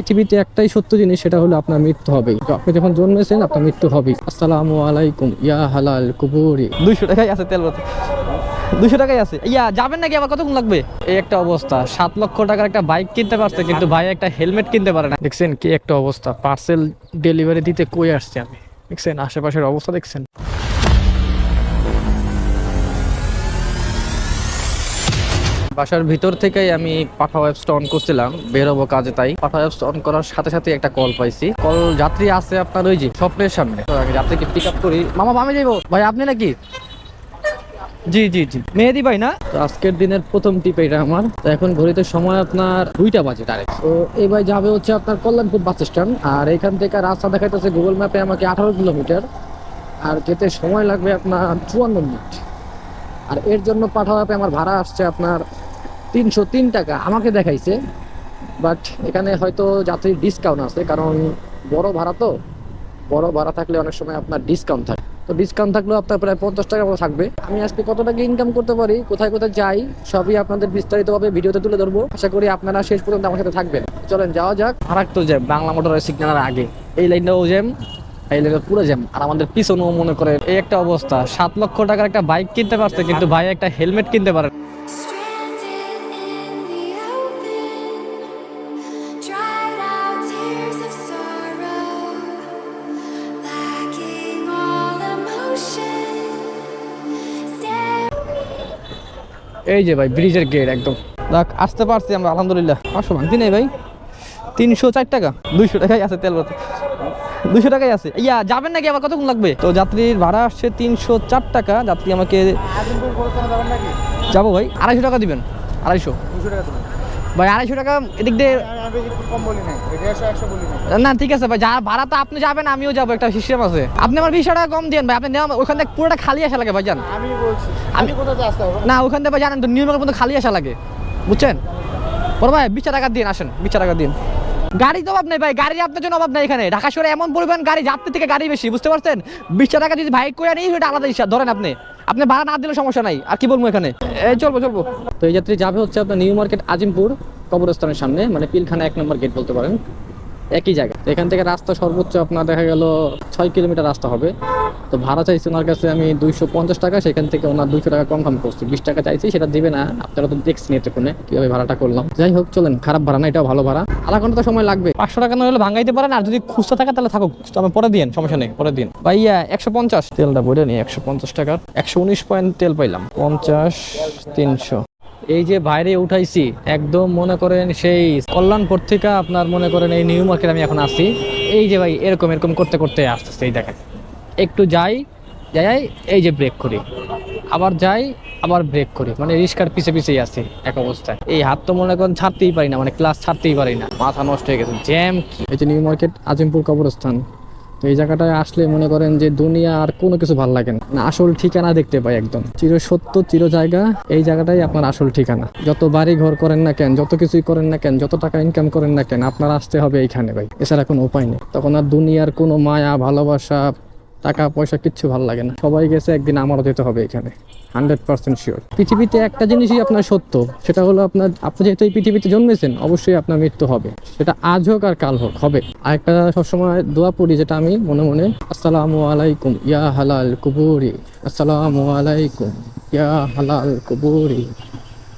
পৃথিবীতে একটাই সত্য জিনিস সেটা হলো আপনার মৃত্যু হবেই। তো আপনি যখন জন্মেছেন আপনার মৃত্যু হবেই। আসসালামু আলাইকুম ইয়া হালাল কুবুরি। দুইশো টাকাই আছে তেল দুশো টাকাই আছে। ইয়া যাবেন নাকি? আবার কতক্ষণ লাগবে? এই একটা অবস্থা। সাত লক্ষ টাকার একটা বাইক কিনতে পারছে কিন্তু ভাই একটা হেলমেট কিনতে পারে না। দেখছেন কি একটা অবস্থা। পার্সেল ডেলিভারি দিতে কই আসছে আমি? দেখছেন আশেপাশের অবস্থা দেখছেন? বাসার ভিতর থেকেই আমি পাঠা অ্যাপসটা অন করছিলাম বেরোবো কাজে তাই। পাঠা অ্যাপসটা অন করার সাথে সাথে একটা কল পাইছি। কল যাত্রী আছে আপনার ওই যে স্বপ্নের সামনে। তো আমি যাত্রীকে পিক আপ করি। মামা, আমি যাইবো। ভাই, আপনি নাকি? জি জি জি। মেহেদি ভাই না? তো আজকের দিনের প্রথম টিপ এটা আমার। তো এখন ঘড়িতে সময় আপনার দুইটা বাজে ডাইরেক্ট তো এই ভাই যাবে হচ্ছে আপনার কল্যাণপুর বাস স্ট্যান্ড আর এখান থেকে রাস্তা দেখাইতেছে গুগল ম্যাপে আমাকে আঠারো কিলোমিটার। আর যেতে সময় লাগবে আপনার চুয়ান্ন মিনিট। আর এর জন্য পাঠাও অ্যাপে আমার ভাড়া আসছে আপনার তিনশো তিন টাকা আমাকে দেখাইছে বাট এখানে হয়তো যাত্রীর ডিসকাউন্ট আছে, কারণ বড় ভাড়া তো। বড় ভাড়া থাকলে অনেক সময় আপনার ডিসকাউন্ট থাকে। তো ডিসকাউন্ট থাকলেও আপনার প্রায় পঞ্চাশ টাকা মতো থাকবে। আমি আজকে কত টাকা ইনকাম করতে পারি, কোথায় কোথায় যাই, সবই আপনাদের বিস্তারিতভাবে ভিডিওতে তুলে ধরবো। আশা করি আপনারা শেষ পর্যন্ত আমার সাথে থাকবেন। চলেন, যাওয়া যাক। আর তো জ্যাম, বাংলা মোটরের সিগন্যালের আগে। এই লাইনটাও জ্যাম, এই লাইনটা পুরো জ্যাম। আর আমাদের পিছনেও মনে করে এই একটা অবস্থা। সাত লক্ষ টাকার একটা বাইক কিনতে পারছে, কিন্তু ভাই একটা হেলমেট কিনতে পারে এই যে ভাই ব্রিজের গেট একদম। দেখ আসতে পারছি আমরা, আলহামদুলিল্লাহ। পাঁচশো ভাঙতি নেই ভাই, তিনশো চার টাকা। দুইশো টাকাই আছে তেল দুশো টাকাই আছে। ইয়া, যাবেন নাকি? আবার কতক্ষণ লাগবে? তো যাত্রীর ভাড়া আসছে তিনশো চার টাকা। যাত্রী আমাকে যাব ভাই। আড়াইশো টাকা দিবেন। আড়াইশো। ভাই আড়াইশো টাকা এদিক দিয়ে না ঠিক আছে ভাই যা ভাড়া তো আপনি যাবেন আমিও যাব একটা সিস্টেম আছে। আপনি আমার বিশ টাকা কম দিন ভাই আপনি নেওয়া ওখান থেকে পুরোটা খালি আসা লাগে ভাই জান। আমি না ওখান থেকে জানেন তো নিউ পর্যন্ত খালি আসা লাগে। বুঝছেন? বড় ভাই বিশ টাকা দিন আসেন বিশ টাকা দিন। গাড়ি তো অভাব নেই ভাই গাড়ির আপনার জন্য অভাব নেই এখানে। ঢাকা শহরে এমন পরিমাণ গাড়ি যাত্রী থেকে গাড়ি বেশি বুঝতে পারছেন? বিশ টাকা যদি ভাই করে নেই সেটা আলাদা ইচ্ছা ধরেন আপনি। আপনি ভাড়া না দিলে সমস্যা নাই। আর কি বলব এখানে? এই চলবো চলবো। তো এই যাত্রী যাবে হচ্ছে আপনার নিউ মার্কেট আজিমপুর, কবরস্থানের সামনে মানে পিলখানা এক নম্বর গেট বলতে পারেন। একই জায়গা এখান থেকে রাস্তা সর্বোচ্চ আপনার দেখা গেল ছয় কিলোমিটার রাস্তা হবে। তো ভাড়া চাইছি ওনার কাছে আমি দুইশো পঞ্চাশ টাকা, সেখান থেকে ওনার দুইশো টাকা কনফার্ম করছি। বিশ টাকা চাইছি, সেটা দিবে না। আপনারা তো দেখছেন এতক্ষণে কীভাবে ভাড়াটা করলাম। যাই হোক, চলেন, খারাপ ভাড়া না, এটাও ভালো ভাড়া। আধা ঘণ্টা সময় লাগবে। পাঁচশো টাকা না হলে ভাঙাইতে পারেন, আর যদি খুচরা থাকে তাহলে থাকুক। আমি পরে দিন সমস্যা নেই, পরে দিন। ভাইয়া, একশো পঞ্চাশ। তেলটা বলে নিই একশো পঞ্চাশ টাকার একশো উনিশ পয়েন্ট তেল পাইলাম। পঞ্চাশ তিনশো। এই যে বাইরে উঠাইছি, একদম মনে করেন সেই কল্যাণ পত্রিকা, আপনার মনে করেন এই নিউ মার্কেট আমি এখন আসি এই যে ভাই, এরকম এরকম করতে করতে আসতেছে, এই দেখেন। একটু যাই যাই এই যে ব্রেক করি। আবার যাই, আবার ব্রেক করি। মানে রিস্কার পিছে পিছেই আছি এক অবস্থায়। এই হাত তো মনে করেন ছাড়তেই পারি না মানে ক্লাস ছাড়তেই পারি না। মাথা নষ্ট হয়ে গেছে। জ্যাম কি? এই যে নিউ মার্কেট আজিমপুর কবরস্থান। তো এই জায়গাটায় আসলে মনে করেন যে দুনিয়া আর কোনো কিছু ভালো লাগে না। আসল ঠিকানা দেখতে পাই একদম। চির সত্য, চির জায়গা, এই জায়গাটাই আপনার আসল ঠিকানা। যত বাড়ি ঘর করেন না কেন, যত কিছুই করেন না কেন, যত টাকা ইনকাম করেন না কেন, আপনার আসতে হবে এইখানে ভাই। এছাড়া কোনো উপায় নেই। তখন আর দুনিয়ার কোনো মায়া, ভালোবাসা টাকা, পয়সা, কিচ্ছু ভালো লাগে না। সবাই গেছে, একদিন আমারও যেতে হবে এখানে। Hundred percent sure. পৃথিবীতে একটা জিনিসই আপনার সত্য, সেটা হলো আপনার, আপনি যেহেতু এই পৃথিবীতে জন্মেছেন, অবশ্যই আপনার মৃত্যু হবে। সেটা আজ হোক আর কাল হোক, হবে। আর একটা সবসময় দোয়া পড়ি, যেটা আমি মনে মনে, আসসালামু আলাইকুম, ইয়া হালাল কুবুরি। আসসালামু আলাইকুম, ইয়া হালাল কুবুরি।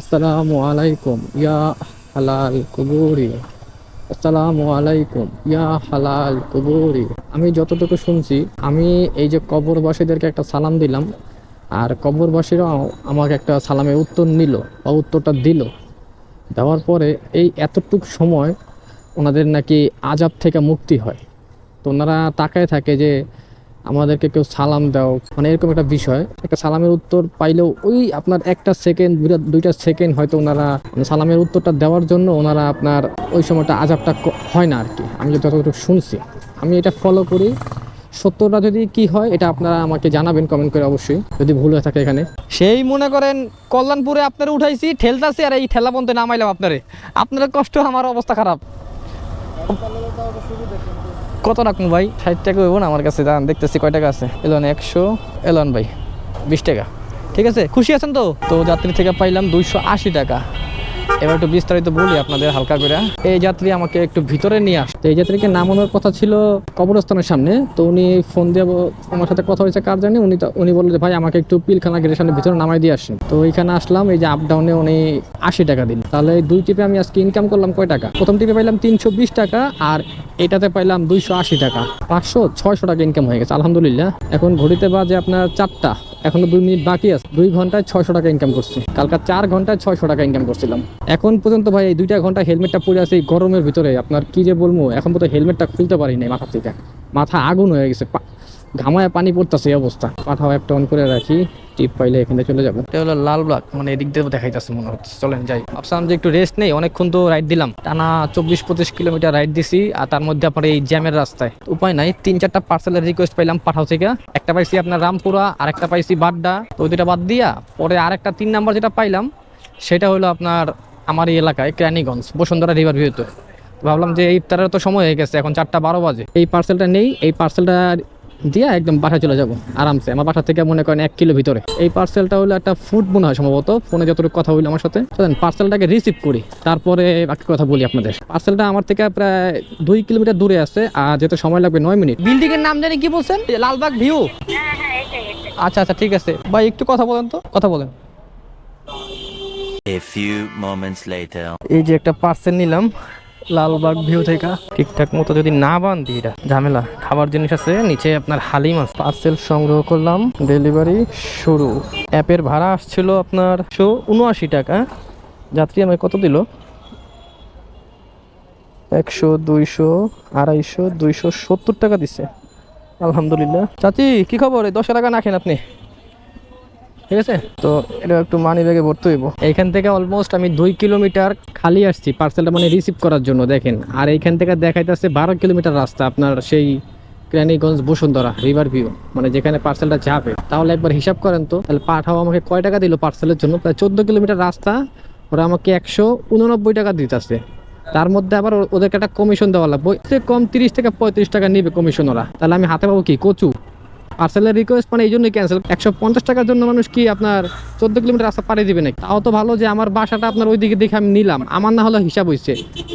আসসালামু আলাইকুম, ইয়া হালাল কুবুরি। আসসালামু আলাইকুম, ইয়া হালাল কবরি। আমি যতটুকু শুনছি, আমি এই যে কবরবাসীদেরকে একটা সালাম দিলাম, আর কবরবাসীরাও আমাকে একটা সালামে উত্তর নিল বা উত্তরটা দিল। দেওয়ার পরে এই এতটুক সময় ওনাদের নাকি আজাব থেকে মুক্তি হয়। তো ওনারা তাকায় থাকে যে আমাদেরকে কেউ সালাম দাও। মানে এরকম একটা বিষয়। একটা সালামের উত্তর পাইলেও ওই আপনার একটা সেকেন্ড, দুইটা সেকেন্ড হয়তো ওনারা মানে সালামের উত্তরটা দেওয়ার জন্য ওনারা আপনার ওই সময়টা আজাবটা হয় না আর কি আমি যতটুকু শুনছি। আমি এটা ফলো করি। সত্যটা যদি কি হয়, এটা আপনারা আমাকে জানাবেন কমেন্ট করে অবশ্যই। যদি ভুল হয়ে থাকে এখানে। সেই মনে করেন, কল্যাণপুরে আপনারা উঠাইছি, ঠেলতাছি, আর এই ঠেলা পর্যন্ত নামাইলাম আপনারে। আপনার কষ্ট, আমার অবস্থা খারাপ। কত রাখুন ভাই? ষাট টাকা হইব না আমার কাছে? দাঁড়ান, দেখতেছি কয় টাকা আছে? এলন একশো, এলন ভাই, বিশ টাকা। ঠিক আছে? খুশি আছেন তো? তো যাত্রী থেকে পাইলাম দুইশো আশি টাকা। এবার একটু বিস্তারিত বলি আপনাদের হালকা করে। এই যাত্রী আমাকে একটু ভিতরে নিয়ে আস। এই যাত্রীকে নামানোর কথা ছিল কবরস্থানের সামনে। তো উনি ফোন দিয়ে আমার সাথে কথা হয়েছে, কার জানি? উনি উনি বলল যে, ভাই, আমাকে একটু পিলখানা গেটের ভিতরে নামাই দিয়ে আসেন। তো ওইখানে আসলাম, এই যে আপ ডাউনে উনি আশি টাকা দিন তাহলে দুই টিপে আমি আজকে ইনকাম করলাম কয় টাকা? প্রথম টিপে পাইলাম তিনশো বিশ টাকা আর এটাতে পাইলাম দুইশো আশি টাকা। পাঁচশো, ছয়শো টাকা ইনকাম হয়ে গেছে, আলহামদুলিল্লাহ। এখন ঘড়িতে বাজে আপনার চারটা। এখনও দুই মিনিট বাকি আছে। দুই ঘন্টায় ছয়শো টাকা ইনকাম করছি। কালকা চার ঘন্টায় ছয়শো টাকা ইনকাম করছিলাম। এখন পর্যন্ত ভাই, এই দুইটা ঘণ্টা হেলমেটটা পরে আছে এই গরমের ভিতরে। আপনার কি যে বলব, এখন পর্যন্ত হেলমেটটা খুলতে পারি নাই মাথা থেকে। মাথা আগুন হয়ে গেছে ঘামায় পানি পড়তেছে এই অবস্থা। পাঠাও একটা অন করে রাখি, টিপ পাইলে এখানে চলে যাব। এটা হলো লাল ব্লাক মানে এদিক দিয়ে দেখাইতেছে মনে হচ্ছে। চলেন যাই। ভাবছিলাম যে একটু রেস্ট নেই, অনেকক্ষণ তো রাইড দিলাম। টানা চব্বিশ পঁচিশ কিলোমিটার রাইড দিছি, আর তার মধ্যে আপনার এই জ্যামের রাস্তায়। উপায় নাই তিন চারটা পার্সেলের রিকোয়েস্ট পাইলাম পাঠাও থেকে। একটা পাইছি আপনার রামপুরা, আর একটা পাইছি বাড্ডা। তো ওই বাদ দিয়া, পরে আরেকটা তিন নাম্বার যেটা পাইলাম, সেটা হলো আপনার আমার এই এলাকায়, ক্রানীগঞ্জ, বসুন্ধরা রিভার ভিউতে ভাবলাম যে ইফতারের তো সময় হয়ে গেছে, এখন চারটা বারো বাজে। এই পার্সেলটা নেই, এই পার্সেলটা দিয়ে একদম বাসায় চলে যাব আরামসে। আমার বাসা থেকে মনে করেন এক কিলো ভিতরে। এই পার্সেলটা হলো একটা ফুড মনে হয় সম্ভবত। ফোনে যতটুকু কথা হইল আমার সাথে। চলেন পার্সেলটাকে রিসিভ করি। তারপরে বাকি কথা বলি আপনাদের। পার্সেলটা আমার থেকে প্রায় দুই কিলোমিটার দূরে আছে আর যেতে সময় লাগবে নয় মিনিট। বিল্ডিং এর নাম জানি কি বলছেন? লালবাগ ভিউ আচ্ছা আচ্ছা ঠিক আছে। ভাই একটু কথা বলেন তো। কথা বলেন. এই যে একটা পার্সেল নিলাম। লালবাগ ভিউ থেকে। ঠিকঠাক মতো যদি না বান্ধি এটা ঝামেলা। খাবার জিনিস আছে, নিচে আপনার হালিম আছে। পার্সেল সংগ্রহ করলাম, ডেলিভারি শুরু। অ্যাপের ভাড়া আসছিল আপনার শো উনআশি টাকা। যাত্রী আমাকে কত দিল? একশো, দুইশো, আড়াইশো, দুইশো সত্তর টাকা দিচ্ছে আলহামদুলিল্লাহ। চাচি, কি খবর? এই দশ টাকা নাখেন আপনি? ঠিক আছে? তো এটা একটু মানি ব্যাগে ভরতে হইব। এইখান থেকে অলমোস্ট আমি দুই কিলোমিটার খালি আসছি পার্সেলটা মানে রিসিভ করার জন্য দেখেন। আর এইখান থেকে দেখাইতেছে বারো কিলোমিটার রাস্তা আপনার সেই ক্রানীগঞ্জ বসুন্ধরা রিভার ভিউ মানে যেখানে পার্সেলটা যাবে। তাহলে একবার হিসাব করেন তো তাহলে পাঠাও আমাকে কয় টাকা দিল পার্সেলের জন্য? প্রায় চোদ্দ কিলোমিটার রাস্তা ওরা আমাকে একশো উননব্বই টাকা দিতেছে। তার মধ্যে আবার ওদেরকে একটা কমিশন দেওয়া লাগবে। কম তিরিশ থেকে পঁয়ত্রিশ টাকা নিবে কমিশন ওরা। তাহলে আমি হাতে পাবো কি? কচু। পার্সেলের রিকোয়েস্ট মানে এই জন্যই ক্যান্সেল একশো পঞ্চাশ টাকার জন্য মানুষ কি আপনার চোদ্দ কিলোমিটার রাস্তা পাড়ি দিবে নাকি? তাও তো ভালো যে আমার বাসাটা আপনার ওইদিকে দেখে আমি নিলাম। আমার না হলে হিসাব হচ্ছে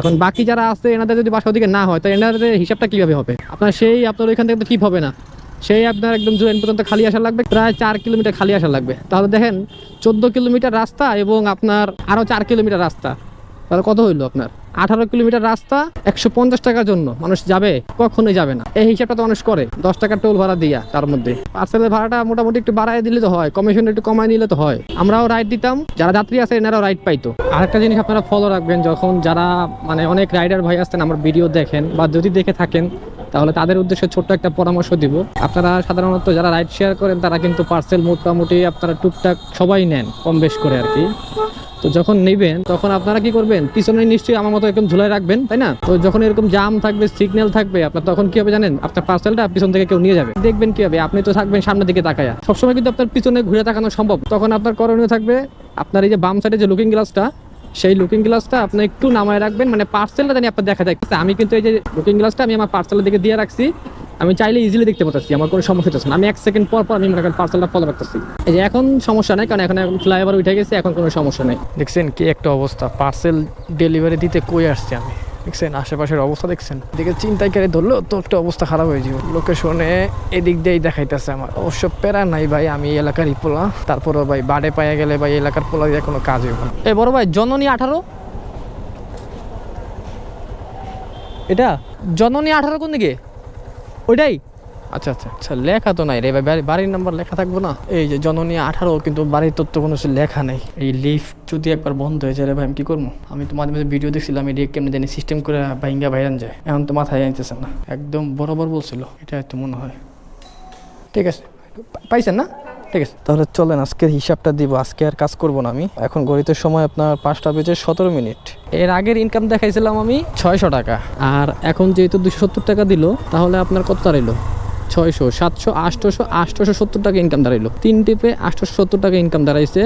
এখন বাকি যারা আছে, এনাদের যদি বাসা ওদিকে না হয়, তো এনাদের হিসাবটা কীভাবে হবে? আপনার সেই আপনার ওইখান থেকে তো ঠিক হবে না। সেই আপনার একদম জুয়েন পর্যন্ত খালি আসা লাগবে, প্রায় চার কিলোমিটার খালি আসা লাগবে। তাহলে দেখেন, চোদ্দ কিলোমিটার রাস্তা এবং আপনার আরও চার কিলোমিটার রাস্তা। তাহলে কত হইল আপনার? আঠারো কিলোমিটার রাস্তা, একশো পঞ্চাশ টাকার জন্য। মানুষ যাবে, কখনোই যাবে না। এই হিসাবটা তো মানুষ করে, দশ টাকার টোল ভাড়া দিয়া তার মধ্যে। পার্সেলের ভাড়াটা মোটামুটি একটু বাড়ায় দিলে তো হয় কমিশন একটু কমায় নিলে তো হয়। আমরাও রাইড দিতাম, যারা যাত্রী আছে এনারাও রাইড পাইতো। আর একটা জিনিস আপনারা ফলো রাখবেন, যখন যারা মানে অনেক রাইডার ভাই আসতেন, আমার ভিডিও দেখেন বা যদি দেখে থাকেন তাহলে তাদের উদ্দেশ্যে ছোট্ট একটা পরামর্শ দিব। আপনারা সাধারণত যারা রাইড শেয়ার করেন, তারা কিন্তু পার্সেল মোটামুটি আপনারা টুকটাক সবাই নেন, কম বেশ করে আর কি। তো যখন নেবেন, তখন আপনারা কি করবেন? পিছনে নিশ্চয়ই আমার মতো এরকম ঝুলাই রাখবেন, তাই না? তো যখন এরকম জাম থাকবে সিগন্যাল থাকবে, আপনার তখন কি হবে জানেন? আপনার পার্সেলটা পিছন থেকে কেউ নিয়ে যাবে। দেখবেন কি হবে? আপনি তো থাকবেন সামনের দিকে তাকায়া। সবসময় কিন্তু আপনার পিছনে ঘুরে তাকানো সম্ভব। তখন আপনার করণীয় থাকবে, আপনার এই যে বাম সাইডে যে লুকিং গ্লাসটা সেই লুকিং গ্লাসটা আপনি একটু নামায় রাখবেন মানে পার্সেলটা জানি আপনার দেখা যায় আমি কিন্তু এই যে লুকিং গ্লাসটা আমি আমার পার্সেলের দিকে দিয়ে রাখছি। আমি চাইলে ইজিলি দেখতে পাচ্ছি আমার কোনো সমস্যা হচ্ছে না। আমি এক সেকেন্ড পর পর আমি মনে করেন পার্সেলটা ফলো করতেছি। এই যে এখন সমস্যা নেই, কারণ এখন এখন ফ্লাইওভার উঠে গেছে, এখন কোনো সমস্যা নেই। দেখছেন কি একটা অবস্থা পার্সেল ডেলিভারি দিতে কই আসছে আমি? দেখছেন, আশেপাশের অবস্থা দেখছেন? এদিকে চিন্তাইকারী ধরলো, তো একটা অবস্থা খারাপ হয়ে যাবে লোকেশনে এদিক দিয়েই দেখাইতেছে আমার। অবশ্য প্যারা নাই ভাই, আমি এলাকারই পোলা। তারপরও ভাই, বাড়ে পায়ে গেলে ভাই এলাকার পোলা দিয়ে কোনো কাজ হবে। এ বড় ভাই, জননী আঠারো? এটা? জননী আঠারো কোন দিকে? ওইটাই? আচ্ছা আচ্ছা। আচ্ছা লেখা তো নাই রে ভাই বাড়ির নাম্বার লেখা থাকব না? এই যে জননী আঠারো কিন্তু বাড়ির তথ্য কোনো লেখা নেই। এই লিফট যদি একবার বন্ধ হয়ে যায় রে ভাই আমি কি করব? আমি তো মাঝে মাঝে ভিডিও দেখছিলাম এই কেমনি জানি সিস্টেম করে ভাইঙ্গা ভাইরান যায়। এখন তো মাথায় আনতেছে না। একদম বরাবর বলছিল এটা তো মনে হয়। ঠিক আছে পাইছেন না? ঠিক আছে। তাহলে চলেন আজকের হিসাবটা দিব আজকে আর কাজ করব না আমি। এখন গড়িতে সময় আপনার পাঁচটা বেজে সতেরো মিনিট। এর আগের ইনকাম দেখাইছিলাম আমি ছয়শো টাকা। আর এখন যেহেতু দুশো সত্তর টাকা দিল তাহলে আপনার কত দাঁড়াইলো ছয়শো, সাতশো আটশোশো আটশোশো সত্তর টাকা ইনকাম দাঁড়াইলো। তিন টিপে আটশোশো সত্তর টাকা ইনকাম দাঁড়াইছে।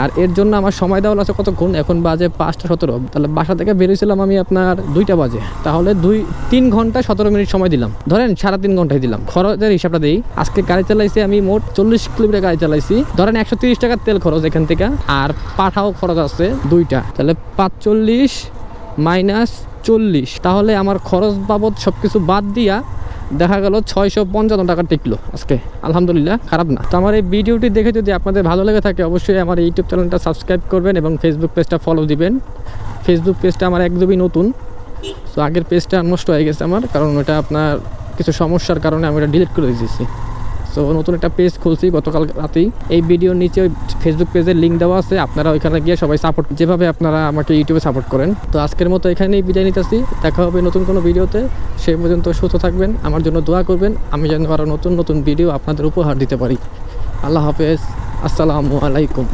আর এর জন্য আমার সময় দেওয়া আছে কতক্ষণ? এখন বাজে পাঁচটা সতেরো। তাহলে বাসা থেকে বেরিয়েছিলাম আমি আপনার দুইটা বাজে। তাহলে দুই, তিন ঘণ্টা সতেরো মিনিট সময় দিলাম। ধরেন সাড়ে তিন ঘন্টায় দিলাম। খরচের হিসাবটা দিই। আজকে গাড়ি চালাইছি আমি মোট চল্লিশ কিলোমিটার গাড়ি চালাইছি। ধরেন একশো তিরিশ টাকার তেল খরচ এখান থেকে। আর পাঠাও খরচ আছে দুইটা। তাহলে পাঁচচল্লিশ মাইনাস চল্লিশ। তাহলে আমার খরচ বাবদ সব কিছু বাদ দিয়া দেখা গেল ছয়শো পঞ্চান্ন টাকা টিকলো আজকে। আলহামদুলিল্লাহ, খারাপ না। তো আমার এই ভিডিওটি দেখে যদি আপনাদের ভালো লেগে থাকে, অবশ্যই আমার ইউটিউব চ্যানেলটা সাবস্ক্রাইব করবেন এবং ফেসবুক পেজটা ফলো দিবেন। ফেসবুক পেজটা আমার একদমই নতুন, তো আগের পেজটা নষ্ট হয়ে গেছে আমার, কারণ ওটা আপনার কিছু সমস্যার কারণে আমি ওটা ডিলিট করে দিয়েছি। সো নতুন একটা পেজ খুলছি গতকাল রাতেই। এই ভিডিওর নিচে ওই ফেসবুক পেজের লিঙ্ক দেওয়া আছে, আপনারা ওইখানে গিয়ে সবাই সাপোর্ট যেভাবে আপনারা আমাকে ইউটিউবে সাপোর্ট করেন। তো আজকের মতো এখানেই বিদায় নিতেছি। দেখা হবে নতুন কোনো ভিডিওতে সেই পর্যন্ত সুস্থ থাকবেন, আমার জন্য দোয়া করবেন। আমি যেন আরও নতুন নতুন ভিডিও আপনাদের উপহার দিতে পারি। আল্লাহ হাফেজ। আসসালামু আলাইকুম।